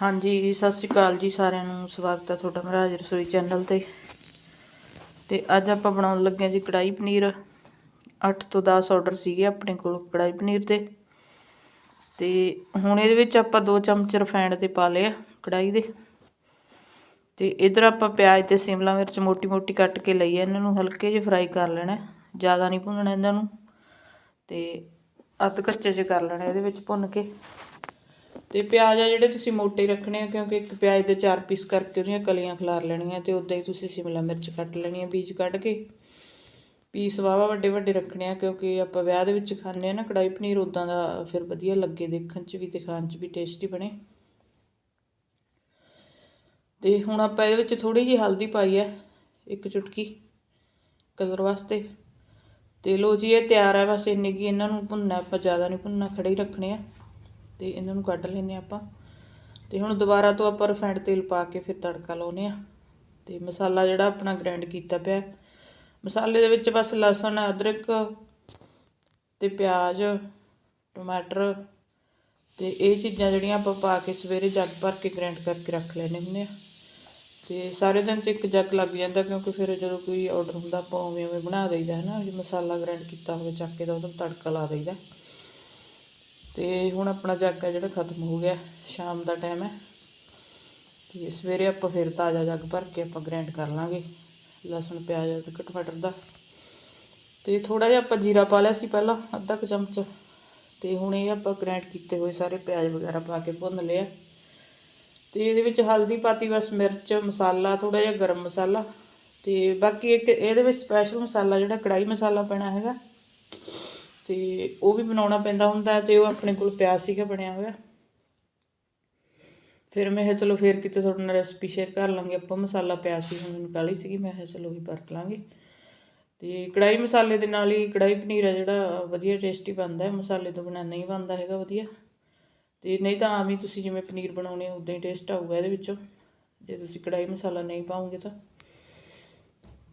ਹਾਂਜੀ, ਸਤਿ ਸ਼੍ਰੀ ਅਕਾਲ ਜੀ ਸਾਰਿਆਂ ਨੂੰ। ਸਵਾਗਤ ਹੈ ਤੁਹਾਡਾ ਮਹਾਰਾਜ ਰਸੋਈ ਚੈਨਲ ਤੇ। ਤੇ ਅੱਜ ਆਪਾਂ ਬਣਾਉਣ ਲੱਗੇ ਹਾਂ ਜੀ ਕੜਾਈ ਪਨੀਰ। 8 ਤੋਂ 10 ਆਰਡਰ ਸੀਗੇ ਆਪਣੇ ਕੋਲ ਕੜਾਈ ਪਨੀਰ ਦੇ। ਤੇ ਹੁਣ ਇਹਦੇ ਵਿੱਚ ਆਪਾਂ 2 ਚਮਚ ਰਿਫਾਈਂਡ ਦੇ ਪਾ ਲਏ ਆ ਕੜਾਈ ਦੇ। ਤੇ ਇਧਰ ਆਪਾਂ ਪਿਆਜ਼ ਤੇ ਸ਼ਿਮਲਾ ਮਿਰਚ ਮੋਟੀ ਮੋਟੀ ਕੱਟ ਕੇ ਲਈ ਆ ਇਹਨਾਂ ਨੂੰ ਹਲਕੇ ਜਿਹੇ ਫਰਾਈ ਕਰ ਲੈਣਾ ਜ਼ਿਆਦਾ ਨਹੀਂ ਭੁੰਨਣਾ ਇਹਨਾਂ ਨੂੰ। ਤੇ ਅੱਧ ਕੱਚੇ ਜਿਹੇ ਕਰ ਲੈਣਾ ਇਹਦੇ ਵਿੱਚ ਭੁੰਨ ਕੇ। ਤੇ ਪਿਆਜ਼ ਆ ਜਿਹੜੇ ਤੁਸੀਂ ਮੋਟੇ ਰੱਖਣੇ ਆ, ਕਿਉਂਕਿ ਇੱਕ ਪਿਆਜ਼ ਦੇ ਚਾਰ ਪੀਸ ਕਰਕੇ ਉਹਦੀਆਂ ਕਲੀਆਂ ਖਿਲਾਰ ਲੈਣੀਆਂ ਤੇ ਉਦਾਂ ਹੀ ਤੁਸੀਂ ਸ਼ਿਮਲਾ ਮਿਰਚ ਕੱਟ ਲੈਣੀ ਆ ਬੀਜ ਕੱਢ ਕੇ। ਪੀਸ ਵਾਵਾ ਵੱਡੇ ਵੱਡੇ ਰੱਖਣੇ ਆ, ਕਿਉਂਕਿ ਆਪਾਂ ਵਿਆਹ ਦੇ ਵਿੱਚ ਖਾਂਦੇ ਆ ਨਾ ਕੜਾਈ ਪਨੀਰ ਉਦਾਂ ਦਾ ਫਿਰ ਵਧੀਆ ਲੱਗੇ ਦੇਖਣ 'ਚ ਵੀ ਤੇ ਖਾਣ 'ਚ ਵੀ ਟੇਸਟੀ ਬਣੇ। ਤੇ ਹੁਣ ਆਪਾਂ ਇਹਦੇ ਵਿੱਚ ਥੋੜੀ ਜਿਹੀ ਹਲਦੀ ਪਾਈ ਹੈ ਇੱਕ ਚੁਟਕੀ ਕਲਰ ਵਾਸਤੇ। ਤੇ ਲੋ ਜੀ, ਇਹ ਤਿਆਰ ਹੈ ਬਸ ਇੰਨੇ ਕੀ ਇਹਨਾਂ ਨੂੰ ਭੁੰਨਣਾ, ਆਪਾਂ ਜ਼ਿਆਦਾ ਨਹੀਂ ਭੁੰਨਣਾ ਖੜੇ ਹੀ ਰੱਖਣੇ ਆ। ਤੇ ਇਹਨਾਂ ਨੂੰ ਕੱਢ ਲੈਨੇ ਆਪਾਂ। ਤੇ ਹੁਣ ਦੁਬਾਰਾ ਤੋਂ ਆਪਾਂ ਰਿਫਾਈਂਡ ਤੇਲ ਪਾ ਕੇ ਫਿਰ ਤੜਕਾ ਲਾਉਨੇ ਆ ਤੇ ਮਸਾਲਾ ਜਿਹੜਾ ਆਪਣਾ ਗ੍ਰਾਈਂਡ ਕੀਤਾ ਪਿਆ ਮਸਾਲੇ ਦੇ ਵਿੱਚ ਬਸ ਲਸਣ, ਅਦਰਕ ਤੇ ਪਿਆਜ਼, ਟਮਾਟਰ ਤੇ ਇਹ ਚੀਜ਼ਾਂ ਜਿਹੜੀਆਂ ਆਪਾਂ ਪਾ ਕੇ ਸਵੇਰੇ ਜੱਗ ਭਰ ਕੇ ਗ੍ਰਾਈਂਡ ਕਰਕੇ ਰੱਖ ਲੈਨੇ ਹੁੰਦੇ ਆ ਤੇ ਸਾਰੇ ਦਿਨ ਚ ਇੱਕ ਜੱਗ ਲੱਗ ਜਾਂਦਾ ਕਿਉਂਕਿ ਫਿਰ ਜਦੋਂ ਕੋਈ ਆਰਡਰ ਹੁੰਦਾ ਆਪਾਂ ਉਵੇਂ ਉਵੇਂ ਬਣਾ ਦਈਦਾ ਹੈ ਨਾ। ਜੇ ਮਸਾਲਾ ਗ੍ਰਾਈਂਡ ਕੀਤਾ ਹੋਵੇ ਚੱਕ ਕੇ ਤਾਂ ਉਹਦਾ ਤੜਕਾ ਲਾ ਦਈਦਾ। ਤੇ ਹੁਣ ਆਪਣਾ ਜੱਗ ਹੈ ਜਿਹੜਾ ਖਤਮ ਹੋ ਗਿਆ, ਸ਼ਾਮ ਦਾ ਟਾਈਮ ਹੈ। ਤੇ ਸਵੇਰੇ ਆਪਾਂ ਫਿਰ ਤਾਜ਼ਾ ਜੱਗ ਭਰ ਕੇ ਆਪਾਂ ਗ੍ਰਾਈਂਡ ਕਰ ਲਾਂਗੇ, ਲਸਣ, ਪਿਆਜ਼ ਤੇ ਟਮਾਟਰ ਦਾ। ਤੇ ਥੋੜਾ ਜਿਹਾ ਆਪਾਂ ਜੀਰਾ ਪਾ ਲਿਆ ਸੀ ਪਹਿਲਾਂ, ਅੱਧਾ ਕੁ ਚਮਚ। ਤੇ ਹੁਣ ਇਹ ਆਪਾਂ ਗ੍ਰਾਈਂਡ ਕੀਤੇ ਹੋਏ ਸਾਰੇ ਪਿਆਜ਼ ਵਗੈਰਾ ਪਾ ਕੇ ਭੁੰਨ ਲਿਆ। ਤੇ ਇਹਦੇ ਵਿੱਚ ਹਲਦੀ ਪਾਤੀ ਬਸ ਮਿਰਚ, ਮਸਾਲਾ ਥੋੜਾ ਜਿਹਾ ਗਰਮ ਮਸਾਲਾ। ਤੇ ਬਾਕੀ ਇੱਕ ਇਹਦੇ ਵਿੱਚ ਸਪੈਸ਼ਲ ਮਸਾਲਾ ਜਿਹੜਾ ਕੜਾਈ ਮਸਾਲਾ ਪੈਣਾ ਹੈਗਾ। ਤੇ ਉਹ ਵੀ ਬਣਾਉਣਾ ਪੈਂਦਾ ਹੁੰਦਾ ਤੇ ਉਹ ਆਪਣੇ ਕੋਲ ਪਿਆ ਸੀਗਾ ਬਣਿਆ ਹੋਇਆ। ਫਿਰ ਮੈਂ ਕਿਹਾ ਚਲੋ ਫਿਰ ਕਿਤੇ ਤੁਹਾਡੇ ਨਾਲ ਰੈਸਪੀ ਸ਼ੇਅਰ ਕਰ ਲਾਂਗੇ, ਆਪਾਂ ਮਸਾਲਾ ਪਿਆ ਸੀ, ਹੁਣ ਮੈਨੂੰ ਕਾਲੀ ਸੀਗੀ, ਮੈਂ ਕਿਹਾ ਚਲੋ ਵੀ ਵਰਤ ਲਾਂਗੇ। ਤੇ ਕੜਾਈ ਮਸਾਲੇ ਦੇ ਨਾਲ ਹੀ ਕੜਾਈ ਪਨੀਰ ਆ ਜਿਹੜਾ, ਵਧੀਆ ਟੇਸਟੀ ਬਣਦਾ ਹੈ, ਮਸਾਲੇ ਤੋਂ ਬਿਨਾਂ ਨਹੀਂ ਬਣਦਾ ਹੈਗਾ ਵਧੀਆ। ਤੇ ਨਹੀਂ ਤਾਂ ਆਮ ਹੀ ਤੁਸੀਂ ਜਿਵੇਂ ਪਨੀਰ ਬਣਾਉਣੇ ਆ ਉਦਾਂ ਹੀ ਟੇਸਟ ਆਊਗਾ ਇਹਦੇ ਵਿੱਚੋਂ, ਜੇ ਤੁਸੀਂ ਕੜਾਈ ਮਸਾਲਾ ਨਹੀਂ ਪਾਉਂਗੇ ਤਾਂ।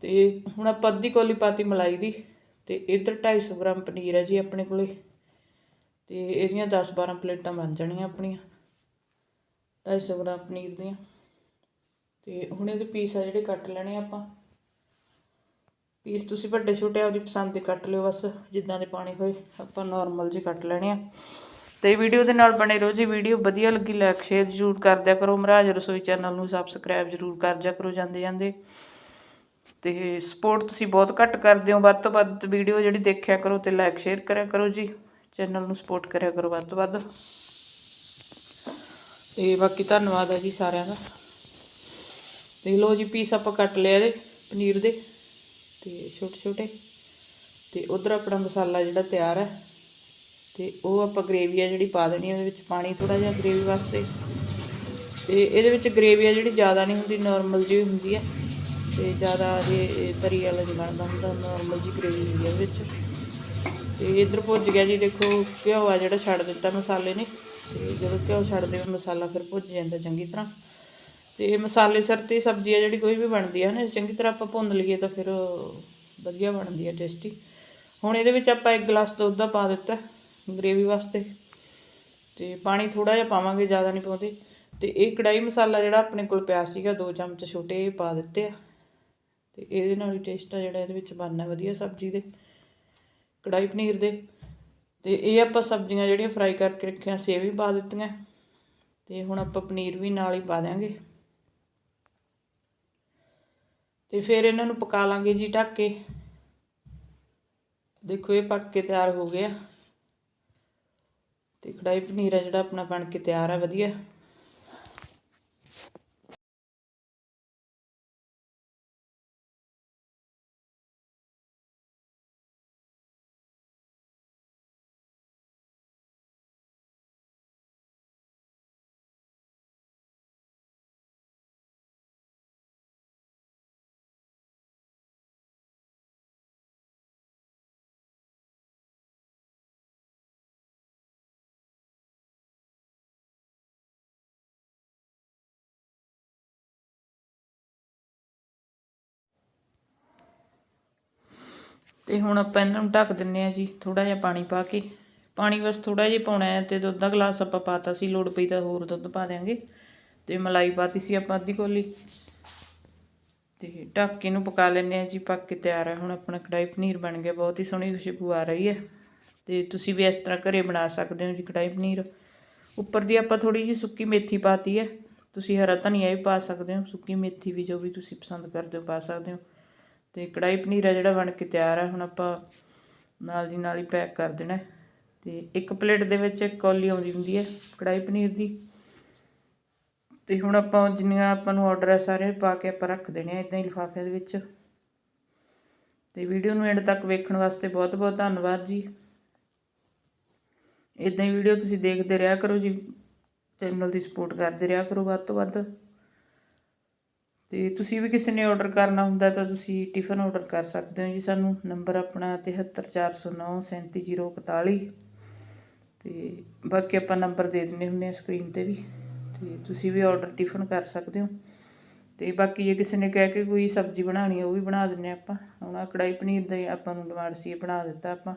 ਤੇ ਹੁਣ ਆਪਾਂ ਅੱਧੀ ਕੋਲੀ ਪਾਤੀ ਮਲਾਈ ਦੀ। ਤੇ ਇੱਧਰ 250 ਗ੍ਰਾਮ ਪਨੀਰ ਹੈ ਜੀ ਆਪਣੇ ਕੋਲੇ। ਤੇ ਇਹਦੀਆਂ 10 12 ਪਲੇਟਾਂ ਬਣ ਜਾਣੀਆਂ ਆਪਣੀਆਂ। 250 ਗ੍ਰਾਮ ਪਨੀਰ ਦੀਆਂ। ਤੇ ਹੁਣ ਇਹਦੇ ਪੀਸ ਆ ਜਿਹੜੇ ਕੱਟ ਲੈਣੇ ਆਪਾਂ। ਪੀਸ ਤੁਸੀਂ ਵੱਡੇ ਛੋਟੇ ਆਪਦੀ ਪਸੰਦ ਦੇ ਕੱਟ ਲਿਓ ਬਸ, ਜਿੱਦਾਂ ਦੇ ਪਾਣੇ ਹੋਏ, ਆਪਾਂ ਨਾਰਮਲ ਜਿਹੇ ਕੱਟ ਲੈਣੇ ਆ। ਤੇ ਵੀਡੀਓ ਦੇ ਨਾਲ ਬਣੇ ਰਹੋ ਜੀ। ਵੀਡੀਓ ਵਧੀਆ ਲੱਗੀ ਲਾਈਕ ਸ਼ੇਅਰ ਜ਼ਰੂਰ ਕਰ ਦਿਆ ਕਰੋ। ਮਹਾਰਾਜ ਰਸੋਈ ਚੈਨਲ ਨੂੰ ਸਬਸਕ੍ਰਾਈਬ ਜ਼ਰੂਰ ਕਰ ਦਿਆ ਕਰੋ ਜਾਂਦੇ ਜਾਂਦੇ ਤੇ ਸਪੋਰਟ ਤੁਸੀਂ ਬਹੁਤ ਘੱਟ ਕਰਦੇ ਹੋ। ਵੱਧ ਤੋਂ ਵੱਧ ਵੀਡੀਓ ਜਿਹੜੀ ਦੇਖਿਆ ਕਰੋ ਤੇ ਲਾਈਕ ਸ਼ੇਅਰ ਕਰਿਆ ਕਰੋ ਜੀ। ਚੈਨਲ ਨੂੰ ਸਪੋਰਟ ਕਰਿਆ ਕਰੋ ਵੱਧ ਤੋਂ ਵੱਧ। ਤੇ ਬਾਕੀ ਧੰਨਵਾਦ ਹੈ ਜੀ ਸਾਰਿਆਂ ਦਾ। ਦੇਖ ਲਓ ਜੀ ਪੀਸ ਆਪਾਂ ਕੱਟ ਲਿਆ ਇਹਦੇ, ਪਨੀਰ ਦੇ। ਤੇ ਛੋਟੇ ਛੋਟੇ। ਤੇ ਉਧਰ ਆਪਣਾ ਮਸਾਲਾ ਜਿਹੜਾ ਤਿਆਰ ਹੈ ਤੇ ਉਹ ਆਪਾਂ ਗ੍ਰੇਵੀ ਆ ਜਿਹੜੀ ਪਾ ਦੇਣੀ ਉਹਦੇ ਵਿੱਚ ਪਾਣੀ ਥੋੜਾ ਜਿਹਾ ਗ੍ਰੇਵੀ ਵਾਸਤੇ। ਤੇ ਇਹਦੇ ਵਿੱਚ ਗ੍ਰੇਵੀ ਆ ਜਿਹੜੀ ਜ਼ਿਆਦਾ ਨਹੀਂ ਹੁੰਦੀ ਨਾਰਮਲ ਜਿਹੀ ਹੁੰਦੀ ਹੈ ਤੇ ਜ਼ਿਆਦਾ ਇਹ ਤਰੀ ਵਾਲਾ ਨਹੀਂ ਬਣਦਾ ਹੁੰਦਾ ਨਾਰਮਲ ਜਿਹੀ ਗ੍ਰੇਵੀ ਹੁੰਦੀ ਹੈ ਉਹਦੇ ਵਿੱਚ। ਤੇ ਇਧਰ ਭੁੱਜ ਗਿਆ ਜੀ, ਦੇਖੋ ਘਿਓ ਆ ਜਿਹੜਾ ਛੱਡ ਦਿੱਤਾ ਮਸਾਲੇ ਨੇ। ਤੇ ਜਦੋਂ ਘਿਓ ਛੱਡ ਦੇਵੇ ਮਸਾਲਾ ਫਿਰ ਭੁੱਜ ਜਾਂਦਾ ਚੰਗੀ ਤਰ੍ਹਾਂ। ਤੇ ਮਸਾਲੇ ਸਿਰ ਤੇ ਸਬਜ਼ੀ ਆ ਜਿਹੜੀ ਕੋਈ ਵੀ ਬਣਦੀ ਹੈ ਨਾ, ਚੰਗੀ ਤਰ੍ਹਾਂ ਆਪਾਂ ਭੁੰਨ ਲਈਏ ਤਾਂ ਫਿਰ ਵਧੀਆ ਬਣਦੀ ਹੈ ਟੇਸਟੀ ਹੁਣ ਇਹਦੇ ਵਿੱਚ ਆਪਾਂ ਇੱਕ ਗਲਾਸ ਦੁੱਧ ਦਾ ਪਾ ਦਿੱਤਾ ਗ੍ਰੇਵੀ ਵਾਸਤੇ। ਤੇ ਪਾਣੀ ਥੋੜਾ ਜਿਹਾ ਪਾਵਾਂਗੇ, ਜ਼ਿਆਦਾ ਨਹੀਂ ਪਾਉਂਦੇ। ਤੇ ਇਹ ਕੜਾਈ ਮਸਾਲਾ ਜਿਹੜਾ ਆਪਣੇ ਕੋਲ ਪਿਆ ਸੀਗਾ, ਦੋ ਚਮਚ ਛੋਟੇ ਇਹ ਪਾ ਦਿੱਤੇ ਆ। ਤੇ ਇਹਦੇ ਨਾਲ ਹੀ ਟੇਸਟ ਆ ਜਿਹੜਾ ਇਹਦੇ ਵਿੱਚ ਬਣਨਾ ਵਧੀਆ ਸਬਜ਼ੀ ਦੇ। ਕੜਾਈ ਪਨੀਰ ਦੇ। ਤੇ ਇਹ ਆਪਾਂ ਸਬਜ਼ੀਆਂ ਜਿਹੜੀਆਂ ਫਰਾਈ ਕਰਕੇ ਰੱਖੀਆਂ ਸੀ ਇਹ ਵੀ ਪਾ ਦਿੱਤੀਆਂ। ਤੇ ਹੁਣ ਆਪਾਂ ਪਨੀਰ ਵੀ ਨਾਲ ਹੀ ਪਾ ਦਿਆਂਗੇ। ਤੇ ਫਿਰ ਇਹਨਾਂ ਨੂੰ ਪਕਾ ਲਾਂਗੇ ਜੀ ਢੱਕ ਕੇ। ਦੇਖੋ ਇਹ ਪੱਕ ਕੇ ਤਿਆਰ ਹੋ ਗਿਆ ਤੇ ਕੜਾਈ ਪਨੀਰ ਆ ਜਿਹੜਾ ਆਪਣਾ ਬਣ ਕੇ ਤਿਆਰ ਆ, ਵਧੀਆ। ਤੇ ਹੁਣ ਆਪਾਂ ਇਹਨਾਂ ਨੂੰ ਢੱਕ ਦਿੰਨੇ ਆ ਜੀ ਥੋੜਾ ਜਿਹਾ ਪਾਣੀ ਪਾ ਕੇ। ਪਾਣੀ ਬਸ ਥੋੜਾ ਜਿਹਾ ਪਾਉਣਾ ਹੈ ਤੇ ਦੁੱਧ ਦਾ ਗਲਾਸ ਆਪਾਂ ਪਾਤਾ ਸੀ, ਲੋੜ ਪਈ ਤਾਂ ਹੋਰ ਦੁੱਧ ਪਾ ਦਿਆਂਗੇ। ਤੇ ਮਲਾਈ ਪਾਤੀ ਸੀ ਆਪਾਂ ਅੱਧੀ ਕੋਲੀ। ਤੇ ਢੱਕ ਕੇ ਇਹਨੂੰ ਪਕਾ ਲੈਂਦੇ ਆ ਜੀ, ਪੱਕ ਕੇ ਤਿਆਰ ਹੈ ਹੁਣ ਆਪਣਾ ਕੜਾਈ ਪਨੀਰ ਬਣ ਗਿਆ, ਬਹੁਤ ਹੀ ਸੋਹਣੀ ਖੁਸ਼ਬੂ ਆ ਰਹੀ ਹੈ। ਤੇ ਤੁਸੀਂ ਵੀ ਇਸ ਤਰ੍ਹਾਂ ਘਰੇ ਬਣਾ ਸਕਦੇ ਹੋ ਜੀ ਕੜਾਈ ਪਨੀਰ। ਉੱਪਰ ਦੀ ਆਪਾਂ ਥੋੜੀ ਜੀ ਸੁੱਕੀ ਮੇਥੀ ਪਾਤੀ ਹੈ। ਤੁਸੀਂ ਹਰਾ ਧਨੀਆ ਵੀ ਪਾ ਸਕਦੇ ਹੋ, ਸੁੱਕੀ ਮੇਥੀ ਵੀ ਜੋ ਵੀ ਤੁਸੀਂ ਪਸੰਦ ਕਰਦੇ ਹੋ ਪਾ ਸਕਦੇ ਹੋ। ਅਤੇ ਕੜਾਈ ਪਨੀਰ ਹੈ ਜਿਹੜਾ ਬਣ ਕੇ ਤਿਆਰ ਆ, ਹੁਣ ਆਪਾਂ ਨਾਲ ਦੀ ਨਾਲ ਹੀ ਪੈਕ ਕਰ ਦੇਣਾ ਅਤੇ ਇੱਕ ਪਲੇਟ ਦੇ ਵਿੱਚ ਇੱਕ ਕੌਲੀ ਆਉਂਦੀ ਹੁੰਦੀ ਹੈ ਕੜਾਈ ਪਨੀਰ ਦੀ। ਤੇ ਹੁਣ ਆਪਾਂ ਜਿੰਨੀਆਂ ਆਪਾਂ ਨੂੰ ਆਰਡਰ ਹੈ ਸਾਰੇ ਪਾ ਕੇ ਆਪਾਂ ਰੱਖ ਦੇਣੇ ਆ ਇਦਾਂ ਹੀ ਲਿਫਾਫਿਆਂ ਦੇ ਵਿੱਚ। ਤੇ ਵੀਡੀਓ ਨੂੰ ਐਂਡ ਤੱਕ ਵੇਖਣ ਵਾਸਤੇ ਬਹੁਤ ਬਹੁਤ ਧੰਨਵਾਦ ਜੀ। ਇਦਾਂ ਹੀ ਵੀਡੀਓ ਤੁਸੀਂ ਦੇਖਦੇ ਰਿਹਾ ਕਰੋ ਜੀ। ਚੈਨਲ ਦੀ ਸਪੋਰਟ ਕਰਦੇ ਰਿਹਾ ਕਰੋ ਵੱਧ ਤੋਂ ਵੱਧ। ਤੇ ਤੁਸੀਂ ਵੀ ਕਿਸੇ ਨੇ ਆਰਡਰ ਕਰਨਾ ਹੁੰਦਾ ਤਾਂ ਤੁਸੀਂ ਟਿਫਨ ਆਰਡਰ ਕਰ ਸਕਦੇ ਹੋ ਜੀ। ਸਾਨੂੰ ਨੰਬਰ ਆਪਣਾ 73409 37041 ਤੇ ਬਾਕੀ ਆਪਾਂ ਨੰਬਰ ਦੇ ਦਿੰਦੇ ਹੁੰਦੇ ਆ ਸਕਰੀਨ ਤੇ ਵੀ। ਤੇ ਤੁਸੀਂ ਵੀ ਆਰਡਰ ਟਿਫਨ ਕਰ ਸਕਦੇ ਹੋ। ਤੇ ਬਾਕੀ ਜੇ ਕਿਸੇ ਨੇ ਕਹਿ ਕੇ ਕੋਈ ਸਬਜ਼ੀ ਬਣਾਉਣੀ ਉਹ ਵੀ ਬਣਾ ਦਿੰਨੇ ਆਪਾਂ। ਹੁਣ ਆਹ ਕੜਾਈ ਪਨੀਰ ਦਾ ਆਪਾਂ ਨੂੰ ਡਿਮਾਂਡ ਸੀ, ਇਹ ਬਣਾ ਦਿੱਤਾ ਆਪਾਂ।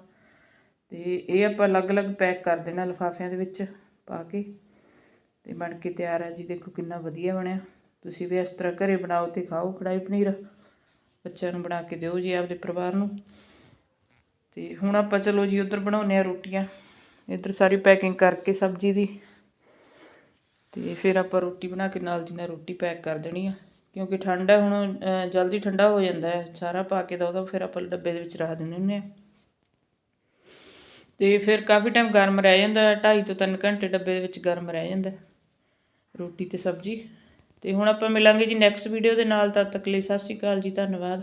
ਤੇ ਇਹ ਆਪਾਂ ਅਲੱਗ-ਅਲੱਗ ਪੈਕ ਕਰ ਦੇਣਾ ਲਿਫਾਫਿਆਂ ਦੇ ਵਿੱਚ ਪਾ ਕੇ। ਤੇ ਬਣ ਕੇ ਤਿਆਰ ਹੈ ਜੀ। ਦੇਖੋ ਕਿੰਨਾ ਵਧੀਆ ਬਣਿਆ। ਤੁਸੀਂ ਵੀ ਇਸ ਤਰ੍ਹਾਂ ਘਰੇ ਬਣਾਓ ਤੇ ਖਾਓ ਕੜਾਈ ਪਨੀਰ। ਬੱਚਿਆਂ ਨੂੰ ਬਣਾ ਕੇ ਦਿਓ ਜੀ ਆਪਦੇ ਪਰਿਵਾਰ ਨੂੰ। ਤੇ ਹੁਣ ਆਪਾਂ ਚਲੋ ਜੀ ਉਧਰ ਬਣਾਉਨੇ ਆ ਰੋਟੀਆਂ। ਇੱਧਰ ਸਾਰੀ ਪੈਕਿੰਗ ਕਰਕੇ ਸਬਜ਼ੀ ਦੀ। ਤੇ ਫਿਰ ਆਪਾਂ ਰੋਟੀ ਬਣਾ ਕੇ ਨਾਲ ਦੀ ਨਾਲ ਰੋਟੀ ਪੈਕ ਕਰ ਦੇਣੀ ਆ। ਕਿਉਂਕਿ ਠੰਡ ਹੈ ਹੁਣ ਜਲਦੀ ਠੰਡਾ ਹੋ ਜਾਂਦਾ ਹੈ। ਸਾਰਾ ਪਾ ਕੇ ਦਾ ਉਹਦਾ ਫਿਰ ਆਪਾਂ ਡੱਬੇ ਦੇ ਵਿੱਚ ਰੱਖ ਦਿੰਦੇ ਹੁੰਦੇ ਆ ਤੇ ਫਿਰ ਕਾਫੀ ਟਾਈਮ ਗਰਮ ਰਹਿ ਜਾਂਦਾ ਹੈ। 2.5 ਤੋਂ 3 ਘੰਟੇ ਡੱਬੇ ਦੇ ਵਿੱਚ ਗਰਮ ਰਹਿ ਜਾਂਦਾ ਰੋਟੀ ਤੇ ਸਬਜ਼ੀ। ਅਤੇ ਹੁਣ ਆਪਾਂ ਮਿਲਾਂਗੇ ਜੀ ਨੈਕਸਟ ਵੀਡੀਓ ਦੇ ਨਾਲ, ਤਦ ਤੱਕ ਲਈ ਸਤਿ ਸ਼੍ਰੀ ਅਕਾਲ ਜੀ, ਧੰਨਵਾਦ।